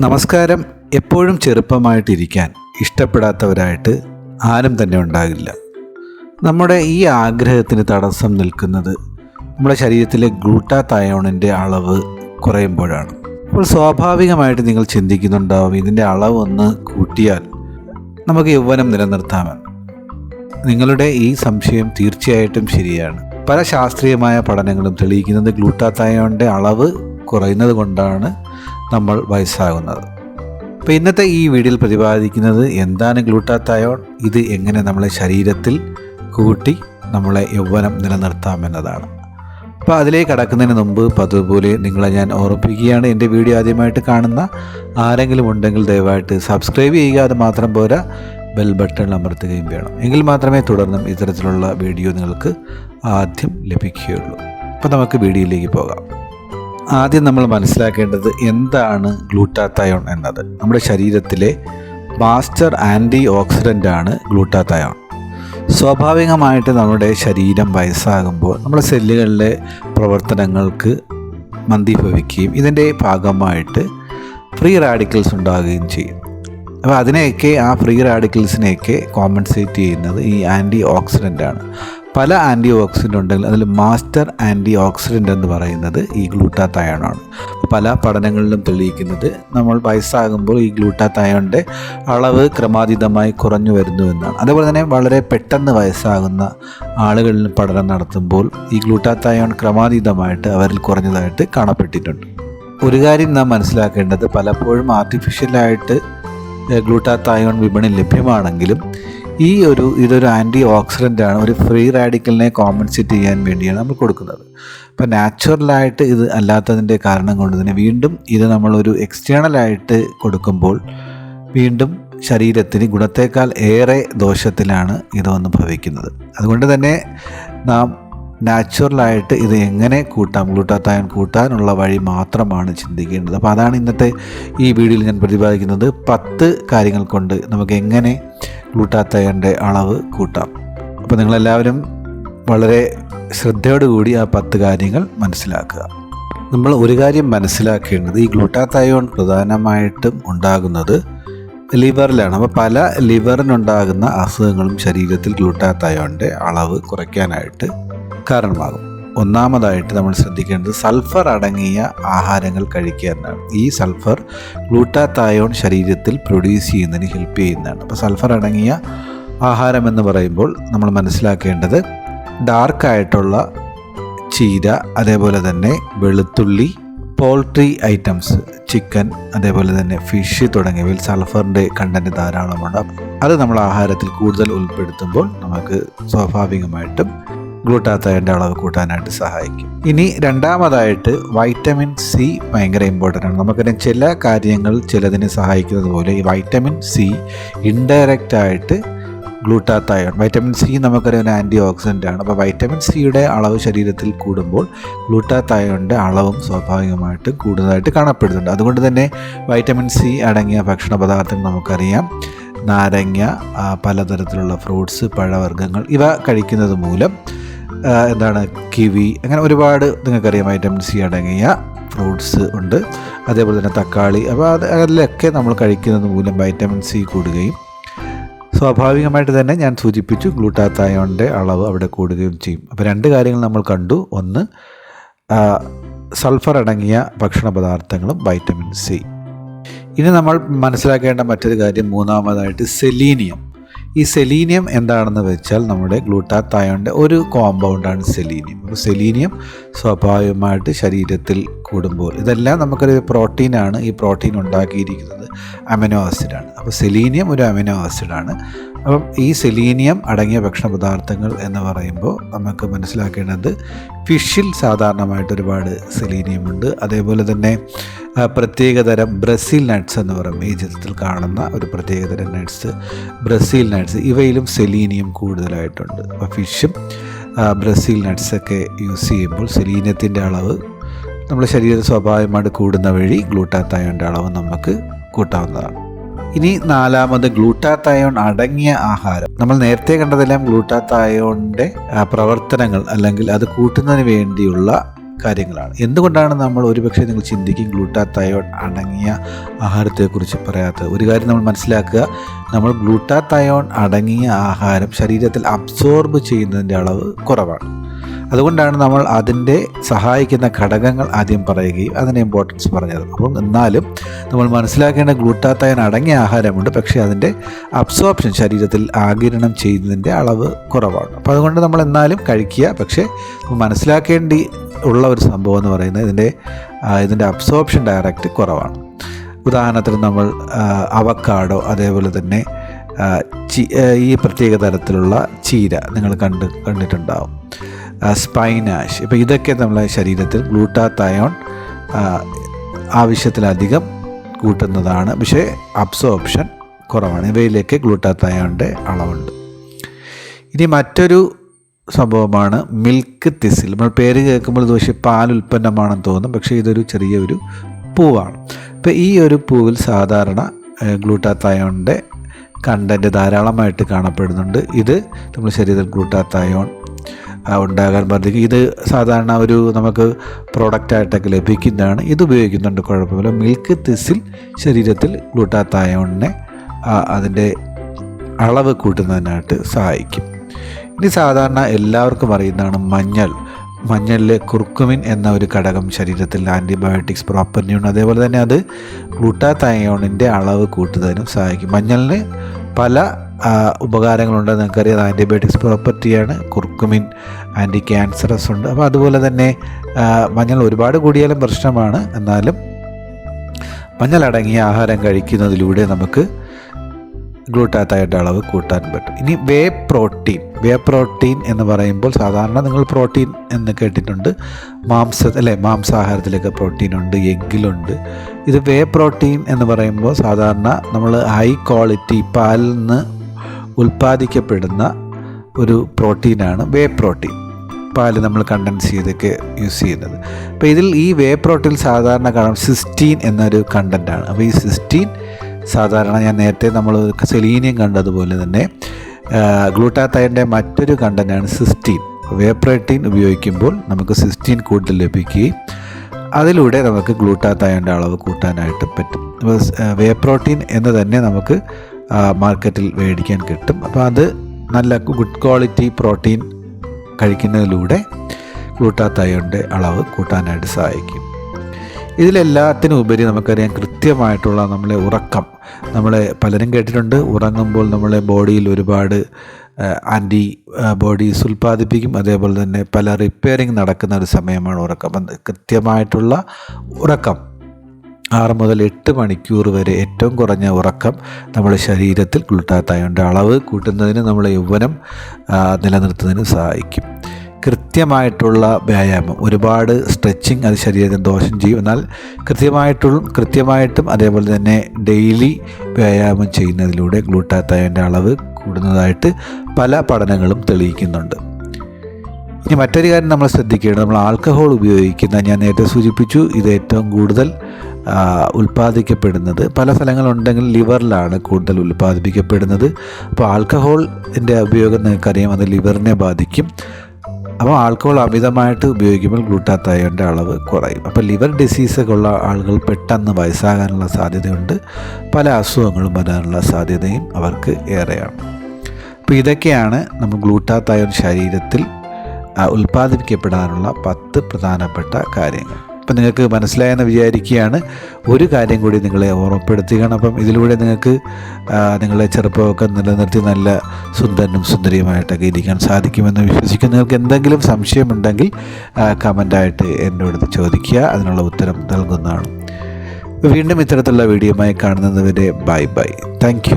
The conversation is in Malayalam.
നമസ്കാരം എപ്പോഴും ചെറുപ്പമായിട്ടിരിക്കാൻ ഇഷ്ടപ്പെടാത്തവരായിട്ട് ആരും തന്നെ ഉണ്ടാകില്ല. നമ്മുടെ ഈ ആഗ്രഹത്തിന് തടസ്സം നിൽക്കുന്നത് നമ്മുടെ ശരീരത്തിലെ ഗ്ലൂട്ടാതയോണിന്റെ അളവ് കുറയുമ്പോഴാണ്. അപ്പോൾ സ്വാഭാവികമായിട്ട് നിങ്ങൾ ചിന്തിക്കുന്നുണ്ടാവും ഇതിന്റെ അളവ് ഒന്ന് കൂട്ടിയാൽ നമുക്ക് യൗവനം നിലനിർത്താമെന്ന്. നിങ്ങളുടെ ഈ സംശയം തീർച്ചയായിട്ടും ശരിയാണ്. പല ശാസ്ത്രീയമായ പഠനങ്ങളും തെളിയിക്കുന്നത് ഗ്ലൂട്ടാതയോണിന്റെ അളവ് കുറയുന്നത് കൊണ്ടാണ്. നമ്മൾ വയസ്സാകുന്നത്. അപ്പോൾ ഇന്നത്തെ ഈ വീഡിയോയിൽ പ്രതിപാദിക്കുന്നത് എന്താണ് ഗ്ലൂട്ടാത്തായോൺ ഇത് എങ്ങനെ നമ്മളെ ശരീരത്തിൽ കൂട്ടി നമ്മളെ യൗവനം നിലനിർത്താമെന്നതാണ് അപ്പോൾ അതിലേക്ക് കടക്കുന്നതിന് മുമ്പ് പതുപോലെ നിങ്ങളെ ഞാൻ ഓർപ്പിക്കുകയാണ് എന്റെ വീഡിയോ ആദ്യമായിട്ട് കാണുന്ന. ആരെങ്കിലും ഉണ്ടെങ്കിൽ ദയവായിട്ട് സബ്സ്ക്രൈബ് ചെയ്യുക. അത് മാത്രം പോരാ ബെൽ ബട്ടൺ അമർത്തുകയും വേണം. എങ്കിൽ മാത്രമേ തുടർന്നും ഇത്തരത്തിലുള്ള വീഡിയോ നിങ്ങൾക്ക് ആദ്യം ലഭിക്കുകയുള്ളൂ. അപ്പോൾ നമുക്ക് വീഡിയോയിലേക്ക് പോകാം. ആദ്യം നമ്മൾ മനസ്സിലാക്കേണ്ടത് എന്താണ് ഗ്ലൂട്ടാത്തയോൺ എന്നത്. നമ്മുടെ ശരീരത്തിലെ മാസ്റ്റർ ആന്റി ഓക്സിഡന്റ് ആണ് ഗ്ലൂട്ടാത്തയോൺ. സ്വാഭാവികമായിട്ട് നമ്മുടെ ശരീരം വയസ്സാകുമ്പോൾ നമ്മുടെ സെല്ലുകളിലെ പ്രവർത്തനങ്ങൾക്ക് മന്ദീഭവിക്കുകയും ഇതിന്റെ ഭാഗമായിട്ട് ഫ്രീ റാഡിക്കൽസ് ഉണ്ടാകുകയും ചെയ്യും. അപ്പോൾ അതിനെയൊക്കെ ആ ഫ്രീ റാഡിക്കൽസിനെയൊക്കെ കോമ്പൻസേറ്റ് ചെയ്യുന്നത് ഈ ആന്റി ഓക്സിഡന്റ് ആണ്. പല ആന്റി ഓക്സിഡന്റ് ഉണ്ടെങ്കിൽ അതിൽ മാസ്റ്റർ ആന്റി ഓക്സിഡന്റ് എന്ന് പറയുന്നത് ഈ ഗ്ലൂട്ടാത്തയോണാണ് പല പഠനങ്ങളിലും തെളിയിക്കുന്നത് നമ്മൾ വയസ്സാകുമ്പോൾ ഈ ഗ്ലൂട്ടാത്തയോണിന്റെ അളവ് ക്രമാതീതമായി കുറഞ്ഞു വരുന്നു എന്നാണ്. അതേപോലെ തന്നെ വളരെ പെട്ടെന്ന് വയസ്സാകുന്ന ആളുകളിൽ പഠനം നടത്തുമ്പോൾ ഈ ഗ്ലൂട്ടാത്തയോൺ ക്രമാതീതമായിട്ട് അവരിൽ കുറഞ്ഞതായിട്ട് കാണപ്പെട്ടിട്ടുണ്ട്. ഒരു കാര്യം നാം മനസ്സിലാക്കേണ്ടത് പലപ്പോഴും ആർട്ടിഫിഷ്യലായിട്ട് ഗ്ലൂട്ടാത്തയോൺ വിപണി ലഭ്യമാണെങ്കിലും ഈ ഒരു ഇതൊരു ആന്റി ഓക്സിഡന്റ് ആണ്. ഒരു ഫ്രീ റാഡിക്കലിനെ കോമ്പൻസേറ്റ് ചെയ്യാൻ വേണ്ടിയാണ് നമ്മൾ കൊടുക്കുന്നത്. അപ്പോൾ നാച്ചുറലായിട്ട് ഇത് അല്ലാത്തതിന്റെ കാരണം കൊണ്ട് തന്നെ വീണ്ടും ഇത് നമ്മളൊരു എക്സ്റ്റേണലായിട്ട് കൊടുക്കുമ്പോൾ വീണ്ടും ശരീരത്തിന് ഗുണത്തേക്കാൾ ഏറെ ദോഷത്തിലാണ് ഇത് വന്ന് ഭവിക്കുന്നത് അതുകൊണ്ട് തന്നെ നാം നാച്ചുറലായിട്ട് ഇത് എങ്ങനെ കൂട്ടാം? ഗ്ലൂട്ടാത്തായൻ കൂട്ടാനുള്ള വഴി മാത്രമാണ് ചിന്തിക്കേണ്ടത്. അപ്പോൾ അതാണ് ഇന്നത്തെ ഈ വീഡിയോയിൽ ഞാൻ പ്രതിപാദിക്കുന്നത്. പത്ത് കാര്യങ്ങൾ കൊണ്ട് നമുക്ക് എങ്ങനെ ഗ്ലൂട്ടാത്തായന്റെ അളവ് കൂട്ടാം. അപ്പോൾ നിങ്ങളെല്ലാവരും വളരെ ശ്രദ്ധയോടുകൂടി ആ പത്ത് കാര്യങ്ങൾ മനസ്സിലാക്കുക. നമ്മൾ ഒരു കാര്യം മനസ്സിലാക്കേണ്ടത് ഈ ഗ്ലൂട്ടാത്തായോൺ പ്രധാനമായിട്ടും ഉണ്ടാകുന്നത് ലിവറിലാണ്. അപ്പോൾ പല ലിവറിനുണ്ടാകുന്ന അസുഖങ്ങളും ശരീരത്തിൽ ഗ്ലൂട്ടാത്തായോണിന്റെ അളവ് കുറയ്ക്കാനായിട്ട് കാരണമാകും ഒന്നാമതായിട്ട് നമ്മൾ ശ്രദ്ധിക്കേണ്ടത് സൾഫർ അടങ്ങിയ ആഹാരങ്ങൾ കഴിക്കുക എന്നാണ്. ഈ സൾഫർ ഗ്ലൂട്ടാത്തായോൺ ശരീരത്തിൽ പ്രൊഡ്യൂസ് ചെയ്യുന്നതിന് ഹെൽപ്പ് ചെയ്യുന്നതാണ്. അപ്പോൾ സൾഫർ അടങ്ങിയ ആഹാരം എന്ന് പറയുമ്പോൾ നമ്മൾ മനസ്സിലാക്കേണ്ടത് ഡാർക്കായിട്ടുള്ള ചീര അതേപോലെ തന്നെ വെളുത്തുള്ളി പോൾട്രി ഐറ്റംസ് ചിക്കൻ അതേപോലെ തന്നെ ഫിഷ് തുടങ്ങിയവയിൽ സൾഫറിന്റെ കണ്ടന്റ് ധാരാളമുണ്ട്. അത് നമ്മൾ ആഹാരത്തിൽ കൂടുതൽ ഉൾപ്പെടുത്തുമ്പോൾ നമുക്ക് സ്വാഭാവികമായിട്ടും ഗ്ലൂട്ടാത്തയന്റെ അളവ് കൂട്ടാനായിട്ട് സഹായിക്കും. ഇനി രണ്ടാമതായിട്ട് വൈറ്റമിൻ സി ഭയങ്കര ഇമ്പോർട്ടന്റ് ആണ്. നമുക്കറിയാം ചില കാര്യങ്ങൾ ചിലതിനെ സഹായിക്കുന്നത് പോലെ ഈ വൈറ്റമിൻ സി ഇൻഡയറക്റ്റ് ആയിട്ട് ഗ്ലൂട്ടാത്തയോൺ വൈറ്റമിൻ സി നമുക്കറിയാം ഒരു ആന്റി ഓക്സിഡന്റ് ആണ്. അപ്പോൾ വൈറ്റമിൻ സിയുടെ അളവ് ശരീരത്തിൽ കൂടുമ്പോൾ ഗ്ലൂട്ടാത്തയോണിന്റെ അളവും സ്വാഭാവികമായിട്ട് കൂടുതലായിട്ട് കാണപ്പെടുന്നുണ്ട്. അതുകൊണ്ട് തന്നെ വൈറ്റമിൻ സി അടങ്ങിയ ഭക്ഷണ പദാർത്ഥങ്ങൾ നമുക്കറിയാം. നാരങ്ങ പലതരത്തിലുള്ള ഫ്രൂട്ട്സ് പഴവർഗങ്ങൾ ഇവ കഴിക്കുന്നത് മൂലം എന്താണ് കിവി അങ്ങനെ ഒരുപാട് നിങ്ങൾക്കറിയാം വൈറ്റമിൻ സി അടങ്ങിയ ഫ്രൂട്ട്സ് ഉണ്ട്. അതേപോലെ തന്നെ തക്കാളി അപ്പോൾ അത് അതിലൊക്കെ നമ്മൾ കഴിക്കുന്നത് മൂലം വൈറ്റമിൻ സി കൂടുകയും സ്വാഭാവികമായിട്ട് തന്നെ ഞാൻ സൂചിപ്പിച്ചു ഗ്ലൂട്ടാത്തായോണിന്റെ അളവ് അവിടെ കൂടുകയും ചെയ്യും. അപ്പോൾ രണ്ട് കാര്യങ്ങൾ നമ്മൾ കണ്ടു. ഒന്ന് സൾഫർ അടങ്ങിയ ഭക്ഷണ പദാർത്ഥങ്ങളും വൈറ്റമിൻ സി. ഇനി നമ്മൾ മനസ്സിലാക്കേണ്ട മറ്റൊരു കാര്യം മൂന്നാമതായിട്ട് സെലീനിയം. ഈ സെലീനിയം എന്താണെന്ന് വെച്ചാൽ നമ്മുടെ ഗ്ലൂട്ടാത്തായോണിന്റെ ഒരു കോമ്പൗണ്ടാണ് സെലീനിയം. അപ്പോൾ സെലീനിയം സ്വാഭാവികമായിട്ട് ശരീരത്തിൽ കൂടുമ്പോൾ ഇതെല്ലാം നമുക്കൊരു പ്രോട്ടീനാണ് ഈ പ്രോട്ടീൻ ഉണ്ടാക്കിയിരിക്കുന്നത്. അമിനോ ആസിഡാണ്. അപ്പോൾ സെലീനിയം ഒരു അമിനോ ആസിഡാണ്. അപ്പം ഈ സെലീനിയം അടങ്ങിയ ഭക്ഷണ പദാർത്ഥങ്ങൾ എന്ന് പറയുമ്പോൾ നമുക്ക് മനസ്സിലാക്കേണ്ടത് ഫിഷിൽ സാധാരണമായിട്ട് ഒരുപാട് സെലീനിയം ഉണ്ട്. അതേപോലെ തന്നെ പ്രത്യേകതരം ബ്രസീൽ നട്ട്സ് എന്ന് പറയും. ഈ ചിത്രത്തിൽ കാണുന്ന ഒരു പ്രത്യേകതരം നട്ട്സ് ബ്രസീൽ നട്ട്സ്. ഇവയിലും സെലീനിയം കൂടുതലായിട്ടുണ്ട്. അപ്പോൾ ഫിഷും ബ്രസീൽ നട്ട്സൊക്കെ യൂസ് ചെയ്യുമ്പോൾ സെലീനിയത്തിന്റെ അളവ് നമ്മുടെ ശരീരം സ്വാഭാവികമായിട്ട് കൂടുന്ന വഴി ഗ്ലൂട്ടാത്തയോന്റെ അളവ് നമുക്ക് കൂട്ടാവുന്നതാണ്. ഇനി നാലാമത് ഗ്ലൂട്ടാത്തായോൺ അടങ്ങിയ ആഹാരം. നമ്മൾ നേരത്തെ കണ്ടതെല്ലാം ഗ്ലൂട്ടാത്തായോണിന്റെ പ്രവർത്തനങ്ങൾ അല്ലെങ്കിൽ അത് കൂട്ടുന്നതിന് വേണ്ടിയുള്ള കാര്യങ്ങളാണ്. എന്തുകൊണ്ടാണ് നമ്മൾ ഒരുപക്ഷെ നിങ്ങൾ ചിന്തിക്കും ഗ്ലൂട്ടാത്തയോൺ അടങ്ങിയ ആഹാരത്തെക്കുറിച്ച് പറയാത്തത്? ഒരു കാര്യം നമ്മൾ മനസ്സിലാക്കുക നമ്മൾ ഗ്ലൂട്ടാത്തയോൺ അടങ്ങിയ ആഹാരം ശരീരത്തിൽ അബ്സോർബ് ചെയ്യുന്നതിന്റെ അളവ് കുറവാണ്. അതുകൊണ്ടാണ് നമ്മൾ അതിന്റെ സഹായിക്കുന്ന ഘടകങ്ങൾ ആദ്യം പറയുകയും അതിന്റെ ഇമ്പോർട്ടൻസ് പറഞ്ഞത്. അപ്പം എന്നാലും നമ്മൾ മനസ്സിലാക്കേണ്ട ഗ്ലൂട്ടാത്തയൻ അടങ്ങിയ ആഹാരമുണ്ട്. പക്ഷേ അതിന്റെ അബ്സോർപ്ഷൻ ശരീരത്തിൽ ആകിരണം ചെയ്യുന്നതിന്റെ അളവ് കുറവാണ്. അപ്പോൾ അതുകൊണ്ട് നമ്മൾ എന്നാലും കഴിക്കുക. പക്ഷേ മനസ്സിലാക്കേണ്ടി ഉള്ള ഒരു സംഭവം എന്ന് പറയുന്നത് ഇതിന്റെ ഇതിന്റെ അബ്സോർപ്ഷൻ ഡയറക്റ്റ് കുറവാണ്. ഉദാഹരണത്തിന് നമ്മൾ അവക്കാടോ അതേപോലെ തന്നെ ഈ പ്രത്യേക തരത്തിലുള്ള ചീര നിങ്ങൾ കണ്ട് കണ്ടിട്ടുണ്ടാവും. സ്പൈനാഷ് ഇപ്പോൾ ഇതൊക്കെ നമ്മളെ ശരീരത്തിൽ ഗ്ലൂട്ടാത്തയോൺ ആവശ്യത്തിലധികം കൂട്ടുന്നതാണ്. പക്ഷേ അബ്സോർപ്ഷൻ കുറവാണ്. ഇവയിലേക്ക് ഗ്ലൂട്ടാത്തയോണിന്റെ അളവുണ്ട്. ഇനി മറ്റൊരു സംഭവമാണ് മിൽക്ക് തിസിൽ നമ്മൾ പേര് കേൾക്കുമ്പോൾ ഇത് പക്ഷേ പാൽ ഉൽപ്പന്നമാണെന്ന് തോന്നും. പക്ഷേ ഇതൊരു ചെറിയ ഒരു പൂവാണ്. ഇപ്പോൾ ഈ ഒരു പൂവിൽ സാധാരണ ഗ്ലൂട്ടാത്തയോണിന്റെ കണ്ടന്റ് ധാരാളമായിട്ട് കാണപ്പെടുന്നുണ്ട്. ഇത് നമ്മുടെ ശരീരത്തിൽ ഗ്ലൂട്ടാത്തയോൺ ഉണ്ടാകാൻ ബാധിക്കും ഇത് സാധാരണ ഒരു നമുക്ക് പ്രോഡക്റ്റായിട്ടൊക്കെ ലഭിക്കുന്നതാണ്. ഇത് ഉപയോഗിക്കുന്നുണ്ട് കുഴപ്പമില്ല. മിൽക്ക് തിസിൽ ശരീരത്തിൽ ഗ്ലൂട്ടാത്തായോണിനെ അതിന്റെ അളവ് കൂട്ടുന്നതിനായിട്ട് സഹായിക്കും. ഇനി സാധാരണ എല്ലാവർക്കും അറിയുന്നതാണ് മഞ്ഞൾ. മഞ്ഞളിലെ കുർക്കുമിൻ എന്ന ഒരു ഘടകം ശരീരത്തിൽ ആന്റിബയോട്ടിക്സ് പ്രോപ്പർട്ടിയുണ്ട് അതേപോലെ തന്നെ അത് ഗ്ലൂട്ടാത്തയോണിന്റെ അളവ് കൂട്ടുന്നതിനും സഹായിക്കും. മഞ്ഞളിന് പല ഉപകാരങ്ങളുണ്ട്. നിങ്ങൾക്കറിയാം ആന്റിബയോട്ടിക്സ് പ്രോപ്പർട്ടിയാണ് കുർക്കുമിൻ ആന്റി ക്യാൻസറസ് ഉണ്ട്. അപ്പോൾ അതുപോലെ തന്നെ മഞ്ഞൾ ഒരുപാട് കൂടിയാലും പ്രശ്നമാണ്. എന്നാലും മഞ്ഞളടങ്ങിയ ആഹാരം കഴിക്കുന്നതിലൂടെ നമുക്ക് ഗ്ലൂട്ടാത്തയുടെ അളവ് കൂട്ടാൻ പറ്റും. ഇനി വേ പ്രോട്ടീൻ വേ പ്രോട്ടീൻ എന്ന് പറയുമ്പോൾ സാധാരണ നിങ്ങൾ പ്രോട്ടീൻ എന്ന് കേട്ടിട്ടുണ്ട്. മാംസ അല്ലേ മാംസാഹാരത്തിലൊക്കെ പ്രോട്ടീൻ ഉണ്ട് എഗ്ഗിലുണ്ട് ഇത് വേ പ്രോട്ടീൻ എന്ന് പറയുമ്പോൾ സാധാരണ നമ്മൾ ഹൈ ക്വാളിറ്റി പാലിൽ നിന്ന് ഉൽപ്പാദിക്കപ്പെടുന്ന ഒരു പ്രോട്ടീനാണ് വേ പ്രോട്ടീൻ. പാൽ നമ്മൾ കണ്ടൻസ് ചെയ്തൊക്കെ യൂസ് ചെയ്യുന്നത്. അപ്പോൾ ഇതിൽ ഈ വേ പ്രോട്ടീൻ സാധാരണ കാണാം സിസ്റ്റീൻ എന്നൊരു കണ്ടന്റാണ് അപ്പോൾ ഈ സിസ്റ്റീൻ സാധാരണ ഞാൻ നേരത്തെ നമ്മൾ സെലീനിയം കണ്ടതുപോലെ തന്നെ ഗ്ലൂട്ടാത്തയന്റെ മറ്റൊരു കണ്ടന്റാണ് സിസ്റ്റീൻ. വേ പ്രോട്ടീൻ ഉപയോഗിക്കുമ്പോൾ നമുക്ക് സിസ്റ്റീൻ കൂടുതൽ ലഭിക്കുകയും അതിലൂടെ നമുക്ക് ഗ്ലൂട്ടാത്തയന്റെ അളവ് കൂട്ടാനായിട്ട് പറ്റും. അപ്പോൾ വേ പ്രോട്ടീൻ എന്ന് തന്നെ നമുക്ക് മാർക്കറ്റിൽ മേടിക്കാൻ കിട്ടും. അപ്പോൾ അത് നല്ല ഗുഡ് ക്വാളിറ്റി പ്രോട്ടീൻ കഴിക്കുന്നതിലൂടെ ഗ്ലൂട്ടാത്തയോന്റെ അളവ് കൂട്ടാനായിട്ട് സഹായിക്കും. ഇതിലെല്ലാത്തിനും ഉപരി നമുക്കറിയാം കൃത്യമായിട്ടുള്ള നമ്മളെ ഉറക്കം. നമ്മളെ പലരും കേട്ടിട്ടുണ്ട്. ഉറങ്ങുമ്പോൾ നമ്മളെ ബോഡിയിൽ ഒരുപാട് ആന്റി ബോഡീസ് ഉൽപ്പാദിപ്പിക്കും. അതേപോലെ തന്നെ പല റിപ്പയറിങ് നടക്കുന്ന ഒരു സമയമാണ് ഉറക്കം. കൃത്യമായിട്ടുള്ള ഉറക്കം. ആറ് മുതൽ എട്ട് മണിക്കൂർ വരെ ഏറ്റവും കുറഞ്ഞ ഉറക്കം നമ്മുടെ ശരീരത്തിൽ ഗ്ലൂട്ടാത്തയോന്റെ അളവ് കൂട്ടുന്നതിന് നമ്മളെ യൗവനം നിലനിർത്തുന്നതിന് സഹായിക്കും. കൃത്യമായിട്ടുള്ള വ്യായാമം. ഒരുപാട് സ്ട്രെച്ചിങ് അത് ശരീരത്തിന് ദോഷം ചെയ്യും. എന്നാൽ കൃത്യമായിട്ടും കൃത്യമായിട്ടും അതേപോലെ തന്നെ ഡെയിലി വ്യായാമം ചെയ്യുന്നതിലൂടെ ഗ്ലൂട്ടാത്തായോന്റെ അളവ് കൂടുന്നതായിട്ട് പല പഠനങ്ങളും തെളിയിക്കുന്നുണ്ട്. ഇനി മറ്റൊരു കാര്യം നമ്മൾ ശ്രദ്ധിക്കേണ്ടത് നമ്മൾ ആൽക്കഹോൾ ഉപയോഗിക്കുന്ന ഞാൻ നേരത്തെ സൂചിപ്പിച്ചു ഇത് ഏറ്റവും കൂടുതൽ ഉൽപ്പാദിക്കപ്പെടുന്നത്. പല സ്ഥലങ്ങളുണ്ടെങ്കിൽ ലിവറിലാണ് കൂടുതൽ ഉൽപ്പാദിപ്പിക്കപ്പെടുന്നത്. അപ്പോൾ ആൽക്കഹോളിന്റെ ഉപയോഗം നിങ്ങൾക്കറിയാം അത് ലിവറിനെ ബാധിക്കും. അപ്പോൾ ആൽക്കഹോൾ അമിതമായിട്ട് ഉപയോഗിക്കുമ്പോൾ ഗ്ലൂട്ടാത്തായോന്റെ അളവ് കുറയും. അപ്പോൾ ലിവർ ഡിസീസൊക്കെ ഉള്ള ആളുകൾ പെട്ടെന്ന് വയസ്സാകാനുള്ള സാധ്യതയുണ്ട്. പല അസുഖങ്ങളും വരാനുള്ള സാധ്യതയും അവർക്ക് ഏറെയാണ്. അപ്പോൾ ഇതൊക്കെയാണ് നമ്മൾ ഗ്ലൂട്ടാത്തയോൺ ശരീരത്തിൽ ഉൽപ്പാദിപ്പിക്കപ്പെടാനുള്ള പത്ത് പ്രധാനപ്പെട്ട കാര്യങ്ങൾ. അപ്പം നിങ്ങൾക്ക് മനസ്സിലായെന്ന് വിചാരിക്കുകയാണ്. ഒരു കാര്യം കൂടി നിങ്ങളെ ഓർമ്മപ്പെടുത്തുകയാണ്. അപ്പം ഇതിലൂടെ നിങ്ങൾക്ക് നിങ്ങളെ ചെറുപ്പമൊക്കെ നിലനിർത്തി നല്ല സുന്ദരനും സുന്ദരിയുമായിട്ടൊക്കെ ഇരിക്കാൻ സാധിക്കുമെന്ന് വിശ്വസിക്കുന്നു. നിങ്ങൾക്ക് എന്തെങ്കിലും സംശയമുണ്ടെങ്കിൽ കമന്റായിട്ട് എന്നോട് ചോദിക്കുക. അതിനുള്ള ഉത്തരം നൽകുന്നതാണ്. വീണ്ടും ഇത്തരത്തിലുള്ള വീഡിയോയുമായി കാണുന്നതുവരെ ബൈ ബൈ. താങ്ക്